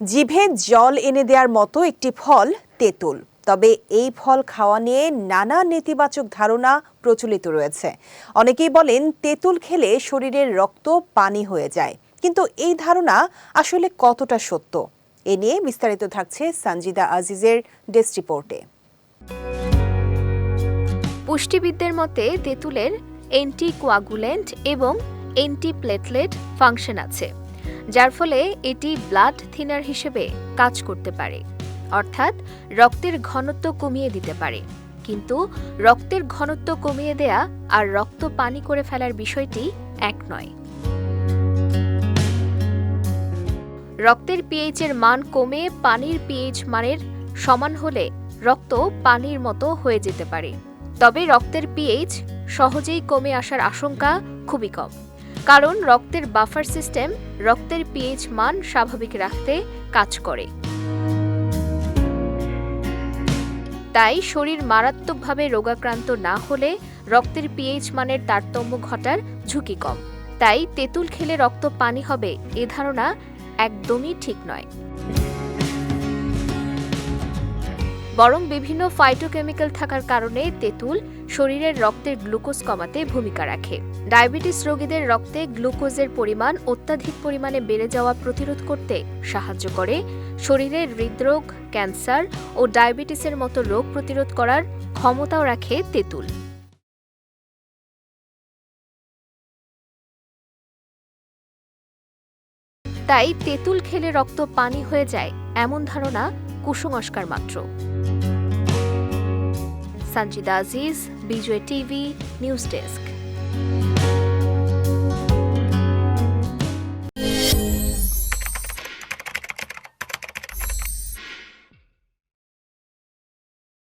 জিভে জল এনে দেওয়ার মতো একটি ফল, তেঁতুল। তবে এই ফল খাওয়া নিয়ে নানা নেতিবাচক ধারণা প্রচলিত রয়েছে। অনেকেই বলেন, তেঁতুল খেলে শরীরের রক্ত পানি হয়ে যায়। কিন্তু এই ধারণা আসলে কতটা সত্য? এ নিয়ে বিস্তারিত থাকছে সঞ্জিদা আজিজের ডেস্ক রিপোর্টে। পুষ্টিবিদদের মতে, তেঁতুলের অ্যান্টি কোয়াগুলেন্ট এবং অ্যান্টি প্লেটলেট ফাংশন আছে। যার ফলে এটি ব্লাড থিনার হিসেবে কাজ করতে পারে। অর্থাৎ রক্তের ঘনত্ব কমিয়ে দিতে পারে। কিন্তু রক্তের ঘনত্ব কমিয়ে দেয়া আর রক্ত পানি করে ফেলার বিষয়টি এক নয়। রক্তের পিএইচ এর মান কমে পানির পিএইচ মানের সমান হলে রক্ত পানির মতো হয়ে যেতে পারে। তবে রক্তের পিএইচ সহজেই কমে আসার আশঙ্কা খুবই কম। কারণ রক্তের বাফার সিস্টেম রক্তের পিএইচ মান স্বাভাবিক রাখতে কাজ করে। তাই শরীর মারাত্মকভাবে রোগাক্রান্ত না হলে রক্তের পিএইচ মানের তারতম্য ঘটার ঝুঁকি কম। তাই তেঁতুল খেলে রক্ত পানি হবে এ ধারণা একদমই ঠিক নয়। বরং বিভিন্ন ফাইটোকেমিক্যাল থাকার কারণে তেঁতুল শরীরের রক্তের গ্লুকোজ কমাতে ভূমিকা রাখে। ডায়াবেটিস রোগীদের রক্তে গ্লুকোজের পরিমাণ অত্যাধিক পরিমাণে বেড়ে যাওয়া প্রতিরোধ করতে সাহায্য করে। শরীরের হৃদরোগ, ক্যান্সার ও ডায়াবেটিসের মতো রোগ প্রতিরোধ করার ক্ষমতাও রাখে তেঁতুল। তাই তেঁতুল খেলে রক্ত পানি হয়ে যায়, এমন ধারণা কুসংস্কার মাত্র। Sanjida Aziz Bijoy TV news desk.